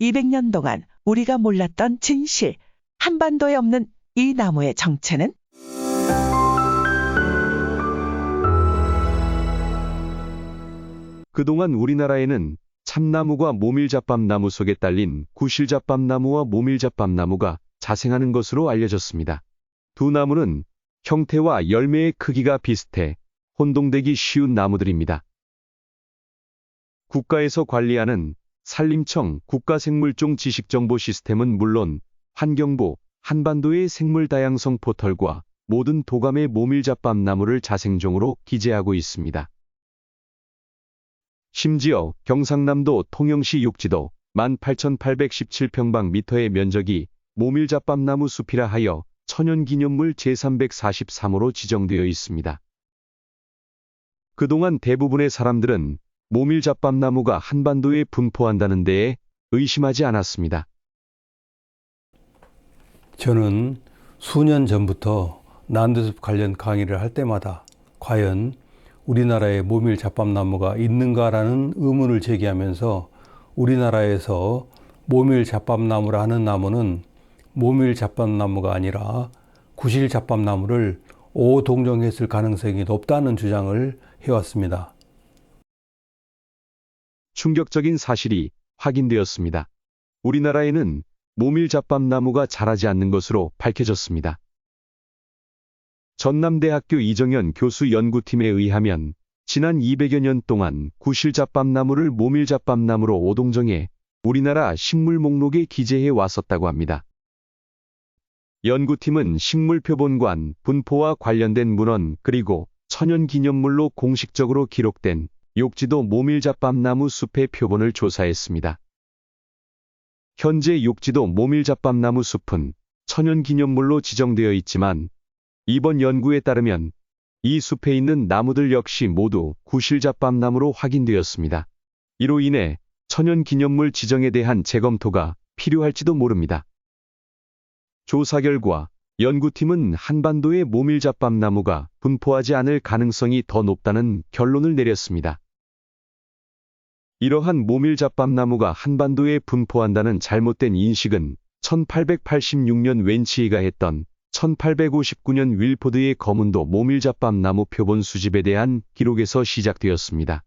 200년 동안 우리가 몰랐던 진실, 한반도에 없는 이 나무의 정체는? 그동안 우리나라에는 참나무가 모밀잡밥나무 속에 딸린 구실잡밥나무와 모밀잡밥나무가 자생하는 것으로 알려졌습니다. 두 나무는 형태와 열매의 크기가 비슷해 혼동되기 쉬운 나무들입니다. 국가에서 관리하는 산림청 국가생물종 지식정보 시스템은 물론 환경부 한반도의 생물 다양성 포털과 모든 도감의 모밀잡밥나무를 자생종으로 기재하고 있습니다. 심지어 경상남도 통영시 육지도 18,817평방미터의 면적이 모밀잡밥나무 숲이라 하여 천연기념물 제343호로 지정되어 있습니다. 그동안 대부분의 사람들은 모밀잡밥나무가 한반도에 분포한다는 데에 의심하지 않았습니다. 저는 수년 전부터 난도숲 관련 강의를 할 때마다 과연 우리나라에 모밀 잡밥나무가 있는가라는 의문을 제기하면서 우리나라에서 모밀 잡밥나무라 하는 나무는 모밀 잡밥나무가 아니라 구실 잡밥나무를 오동정했을 가능성이 높다는 주장을 해왔습니다. 충격적인 사실이 확인되었습니다. 우리나라에는 모밀잡밥나무가 자라지 않는 것으로 밝혀졌습니다. 전남대학교 이정현 교수 연구팀에 의하면 지난 200여 년 동안 구실잡밥나무를 모밀잡밥나무로 오동정해 우리나라 식물 목록에 기재해 왔었다고 합니다. 연구팀은 식물표본관, 분포와 관련된 문헌 그리고 천연기념물로 공식적으로 기록된 욕지도 모밀잡밥나무 숲의 표본을 조사했습니다. 현재 욕지도 모밀잡밥나무 숲은 천연기념물로 지정되어 있지만 이번 연구에 따르면 이 숲에 있는 나무들 역시 모두 구실잡밥나무로 확인되었습니다. 이로 인해 천연기념물 지정에 대한 재검토가 필요할지도 모릅니다. 조사 결과 연구팀은 한반도의 모밀잡밥나무가 분포하지 않을 가능성이 더 높다는 결론을 내렸습니다. 이러한 모밀잡밥나무가 한반도에 분포한다는 잘못된 인식은 1886년 웬치이가 했던 1859년 윌포드의 거문도 모밀잡밥나무 표본 수집에 대한 기록에서 시작되었습니다.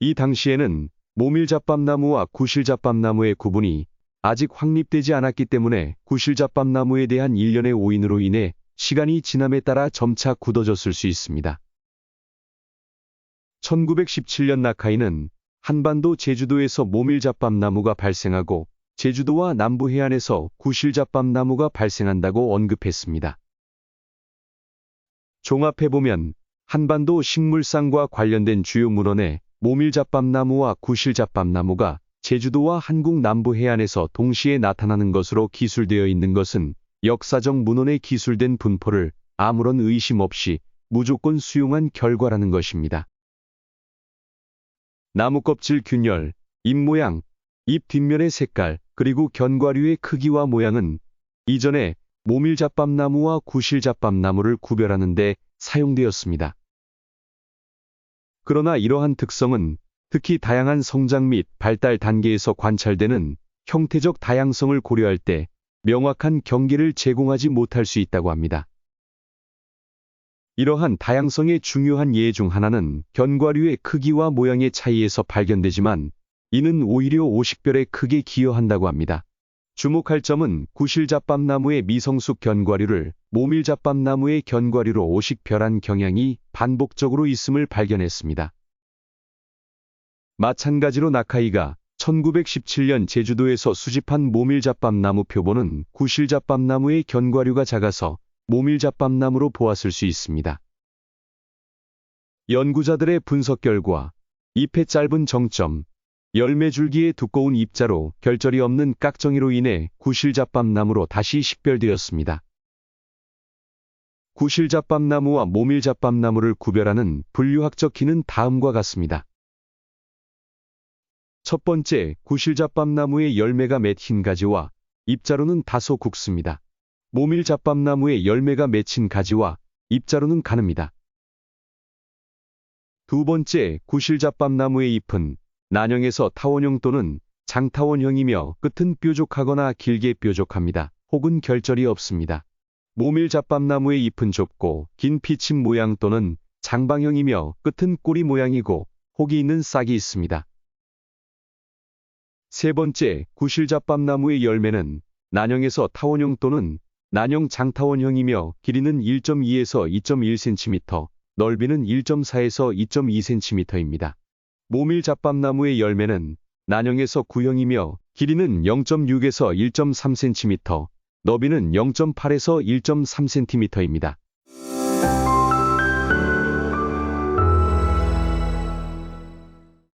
이 당시에는 모밀잡밥나무와 구실잡밥나무의 구분이 아직 확립되지 않았기 때문에 구실잡밥나무에 대한 일련의 오인으로 인해 시간이 지남에 따라 점차 굳어졌을 수 있습니다. 1917년 나카이는 한반도 제주도에서 모밀잡밥나무가 발생하고 제주도와 남부 해안에서 구실잡밥나무가 발생한다고 언급했습니다. 종합해보면 한반도 식물상과 관련된 주요 문헌에 모밀잡밥나무와 구실잡밥나무가 제주도와 한국 남부 해안에서 동시에 나타나는 것으로 기술되어 있는 것은 역사적 문헌에 기술된 분포를 아무런 의심 없이 무조건 수용한 결과라는 것입니다. 나무 껍질 균열, 잎 모양, 잎 뒷면의 색깔, 그리고 견과류의 크기와 모양은 이전에 모밀잡밥나무와 구실잡밥나무를 구별하는 데 사용되었습니다. 그러나 이러한 특성은 특히 다양한 성장 및 발달 단계에서 관찰되는 형태적 다양성을 고려할 때 명확한 경계를 제공하지 못할 수 있다고 합니다. 이러한 다양성의 중요한 예중 하나는 견과류의 크기와 모양의 차이에서 발견되지만 이는 오히려 오식별에 크게 기여한다고 합니다. 주목할 점은 구실잡밥나무의 미성숙 견과류를 모밀잡밥나무의 견과류로 오식별한 경향이 반복적으로 있음을 발견했습니다. 마찬가지로 나카이가 1917년 제주도에서 수집한 모밀잡밥나무 표본은 구실잡밥나무의 견과류가 작아서 모밀잡밥나무로 보았을 수 있습니다. 연구자들의 분석 결과 잎의 짧은 정점, 열매 줄기의 두꺼운 입자로 결절이 없는 깍정이로 인해 구실잡밥나무로 다시 식별되었습니다. 구실잡밥나무와 모밀잡밥나무를 구별하는 분류학적 키는 다음과 같습니다. 첫 번째, 구실잡밥나무의 열매가 맺힌 가지와 입자로는 다소 굵습니다. 모밀잡밥나무의 열매가 맺힌 가지와 입자로는 가늡니다. 두 번째, 구실잡밥나무의 잎은 난형에서 타원형 또는 장타원형이며 끝은 뾰족하거나 길게 뾰족합니다. 혹은 결절이 없습니다. 모밀 잡밥나무의 잎은 좁고 긴 피침 모양 또는 장방형이며 끝은 꼬리 모양이고 혹이 있는 싹이 있습니다. 세 번째, 구실잡밥나무의 열매는 난형에서 타원형 또는 난형 장타원형이며 길이는 1.2에서 2.1cm, 넓이는 1.4에서 2.2cm입니다. 모밀잡밥나무의 열매는 난형에서 구형이며 길이는 0.6에서 1.3cm, 너비는 0.8에서 1.3cm입니다.